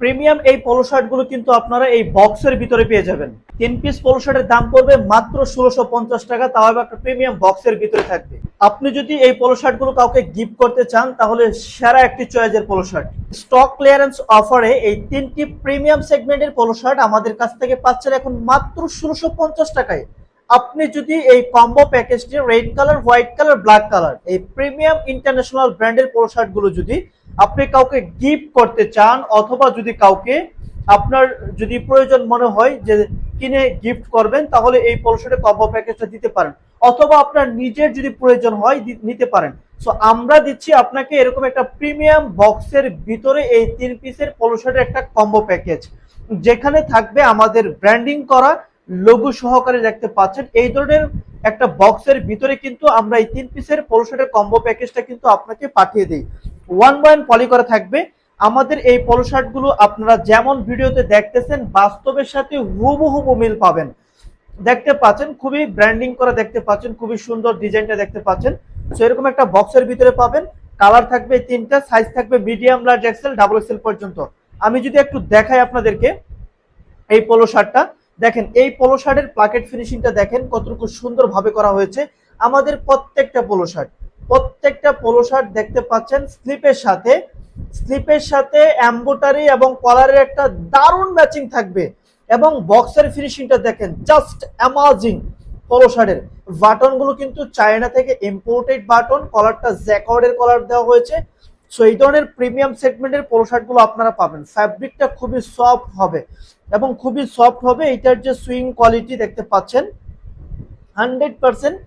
Premium এই polo শার্টগুলো কিন্তু আপনারা এই বক্সের ভিতরে পেয়ে যাবেন। তিন পিস পোলো শার্টের দাম পড়বে মাত্র ষোলোশো পঞ্চাশ টাকা, তাও একটা প্রিমিয়াম বক্সের ভিতরে থাকবে। আপনি যদি এই পোলো শার্টগুলো কাউকে গিফট করতে চান, তাহলে সেরা একটি চয়েসের পোলো শার্ট স্টক ক্লিয়ারেন্স অফারে এই তিনটি প্রিমিয়াম সেগমেন্টের পোলো শার্ট আমাদের কাছ থেকে পাচ্ছেন এখন মাত্র ষোলোশো পঞ্চাশ টাকায়। আপনি যদি এই combo প্যাকেজটি red colour white colour black colour এই প্রিমিয়াম ইন্টারন্যাশনাল ব্র্যান্ডের পোলো শার্টগুলো যদি আপনি কাউকে গিফট করতে চান অথবা যদি কাউকে আপনার যদি প্রয়োজন মনে হয় যে কিনে গিফট করবেন, তাহলে এই পোলো শার্টের কম্বো প্যাকেজটা দিতে পারেন। অথবা আপনার নিজের যদি প্রয়োজন হয় নিতে পারেন। সো আমরা দিচ্ছি আপনাকে এরকম একটা প্রিমিয়াম বক্সের ভিতরে এই তিন পিসের পোলো একটা কম্বো প্যাকেজ। যেখানে থাকবে আমাদের ব্র্যান্ডিং করা লঘু সহকারে দেখতে পাচ্ছেন। এই ধরনের একটা বক্সের ভিতরে কিন্তু আমরা এই তিন পিসের পোলো কম্বো প্যাকেজটা কিন্তু আপনাকে পাঠিয়ে দিই। ওয়ান বাই পলি করা থাকবে। আমাদের এই পোলো শার্টগুলো আপনারা যেমন ভিডিওতে দেখতেছেন, বাস্তবের সাথে হুবহু মিল পাবেন। দেখতে পাচ্ছেন, খুবই ব্র্যান্ডিং করা দেখতে পাচ্ছেন, খুবই সুন্দর ডিজাইনটা দেখতে পাচ্ছেন। সো এরকম একটা বক্সের ভিতরে পাবেন। কালার থাকবে তিনটা সাইজ থাকবে medium large XL double XL পর্যন্ত। আমি যদি একটু দেখাই আপনাদেরকে এই পোলো শার্টটা দেখেন, এই পোলো শার্টের প্লাকেট ফিনিশিংটা দেখেন কতটুকু সুন্দরভাবে করা হয়েছে। আমাদের প্রত্যেকটা পোলো শার্ট প্রত্যেকটা পোলো শার্ট দেখতে পাচ্ছেন স্লিপের সাথে। স্লিপের সাথে এম্বোটারি এবং কলারের একটা দারুণ ম্যাচিং থাকবে। এবং বক্সের ফিনিশিংটা দেখেন জাস্ট অ্যামাজিং পোলো শার্টের বাটনগুলো কিন্তু চায়না থেকে ইম্পোর্টেড বাটন কলারটা জ্যাকর্ডের কলার দেওয়া হয়েছে। সো এই ধরনের প্রিমিয়াম সেগমেন্টের পোলো শার্টগুলো আপনারা পাবেন। ফ্যাব্রিকটা খুবই সফট হবে। এবং খুবই সফট হবে এটার যে সুইং কোয়ালিটি দেখতে পাচ্ছেন হান্ড্রেড পার্সেন্ট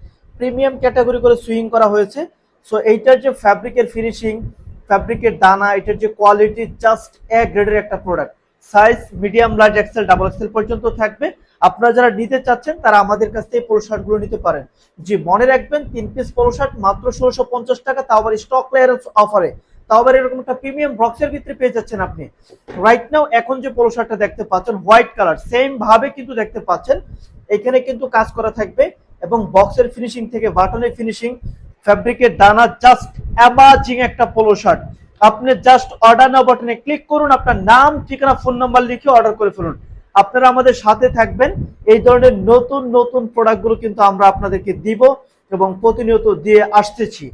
প্রিমিয়াম ক্যাটাগরি করে সুইং করা হয়েছে। সো এইটার যে ফ্যাব্রিকের ফিনিশিং ফ্যাব্রিকের দানা, এটার যে কোয়ালিটি জাস্ট এ গ্রেডের একটা product size medium large XL double XL পর্যন্ত থাকবে। আপনারা যারা নিতে চাচ্ছেন, তারা আমাদের কাছ থেকে পোলো শার্টগুলো নিতে পারেন। জি, মনে রাখবেন, তিন পিস পোলো শার্ট মাত্র ষোলোশো পঞ্চাশ টাকা, তাও আবার স্টক ক্লিয়ারেন্স অফারে তাও আবার এরকম একটা প্রিমিয়াম বক্সের ভিতরে পেয়ে যাচ্ছেন আপনি। রাইট নাও এখন যে পোলোশার্টটা দেখতে পাচ্ছেন হোয়াইট কালার সেম ভাবে কিন্তু দেখতে পাচ্ছেন। এখানে কিন্তু কাজ করা থাকবে। এবং বক্সের ফিনিশিং থেকে বাটনের ফিনিশিং ফ্যাব্রিকের দানা জাস্ট অ্যামাজিং একটা পোলো শার্ট আপনি জাস্ট অর্ডার নাও বাটনে ক্লিক করুন, আপনার নাম, ঠিকানা ফোন নাম্বার লিখে অর্ডার করে ফেলুন। আপনারা আমাদের সাথে থাকবেন। এই ধরনের নতুন নতুন প্রোডাক্টগুলো কিন্তু আমরা আপনাদেরকে দিব এবং প্রতিনিয়ত দিয়ে আসতেছি।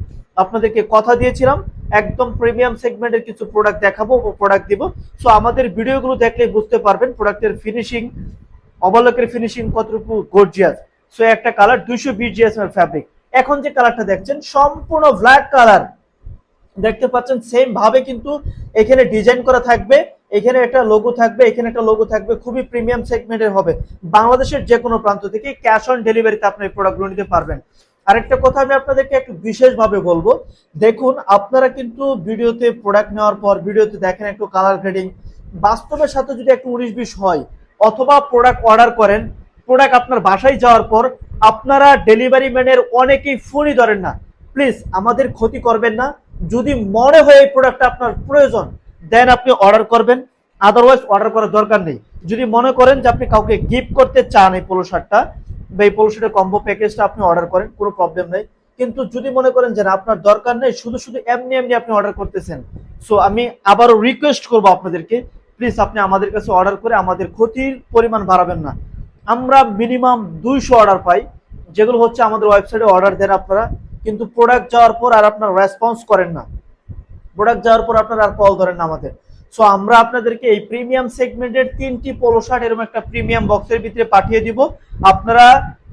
আপনাদেরকে কথা দিয়েছিলাম, একদম প্রিমিয়াম সেগমেন্টের কিছু প্রোডাক্ট দেখাবো ও প্রোডাক্ট দিব। সো আমাদের ভিডিওগুলো দেখলে বুঝতে পারবেন প্রোডাক্টের ফিনিশিং অবলোকের ফিনিশিং কতটুকু গর্জিয়াস সো একটা কালার দুইশো বিশ জিএসএম ফ্যাব্রিক এখন যে কালারটা দেখছেন, সম্পূর্ণ ব্ল্যাক কালার দেখতে পাচ্ছেন সেম ভাবে কিন্তু এখানে ডিজাইন করা থাকবে, এখানে একটা লোগো থাকবে, এখানে একটা লোগো থাকবে, খুবই প্রিমিয়াম সেগমেন্টের হবে। বাংলাদেশের যে কোনো প্রান্ত থেকে ক্যাশ অন ডেলিভারিতে আপনি এই প্রোডাক্টগুলো নিতে পারবেন। আরেকটা কথা আমি আপনাদেরকে একটু বিশেষভাবে বলব, দেখুন, আপনারা কিন্তু ভিডিওতে প্রোডাক্ট নেওয়ার পর, ভিডিওতে দেখেন একটু কালার গ্রেডিং বাস্তবের সাথে যদি একটু উনিশ বিশ হয়, অথবা প্রোডাক্ট অর্ডার করেন প্রোডাক্ট আপনার বাসায় যাওয়ার পর আপনারা ডেলিভারি ম্যানের অনেকেই ফোনই ধরেন না। প্লিজ আমাদের ক্ষতি করবেন না। যদি মনে হয় এই প্রোডাক্টটা আপনার প্রয়োজন দেন আপনি অর্ডার করবেন। আদারওয়াইজ অর্ডার করার দরকার নেই। যদি মনে করেন যে আপনি কাউকে গিফট করতে চান এই পোলো শার্টটা বা এই পোলো শার্টের কম্বো প্যাকেজটা আপনি অর্ডার করেন, কোনো প্রবলেম নেই। কিন্তু যদি মনে করেন যে আপনার দরকার নেই, শুধু শুধু এমনি এমনি আপনি অর্ডার করতেছেন। সো আমি আবারও রিকোয়েস্ট করব আপনাদেরকে প্লিজ আপনি আমাদের কাছে অর্ডার করে আমাদের ক্ষতির পরিমাণ বাড়াবেন না। আমরা মিনিমাম দুইশো অর্ডার পাই, যেগুলো হচ্ছে আমাদের ওয়েবসাইটে অর্ডার দেন আপনারা। কিন্তু প্রোডাক্ট যাওয়ার পর আর আপনার রেসপন্স করেন না। প্রোডাক্ট যাওয়ার পর আপনারা আর কল ধরেন না আমাদের। সো আমরা আপনাদেরকে এই প্রিমিয়াম সেগমেন্টের তিনটি পোলো শার্ট এরকম একটা প্রিমিয়াম বক্সের ভিতরে পাঠিয়ে দিব। আপনারা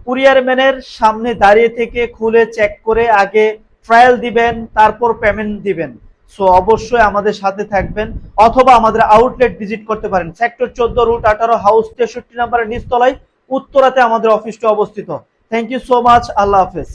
কুরিয়ার ম্যানের সামনে দাঁড়িয়ে থেকে খুলে চেক করে আগে ট্রায়াল দিবেন, তারপর পেমেন্ট দিবেন। সো অবশ্যই আমাদের সাথে থাকবেন অথবা আমাদের আউটলেট ভিজিট করতে পারেন। সেক্টর চোদ্দ রুট আঠারো হাউস তেষট্টি নাম্বারের নিচতলায় উত্তরাতে আমাদের অফিসটা অবস্থিত। থ্যাংক ইউ সো মাচ আল্লাহ হাফেজ।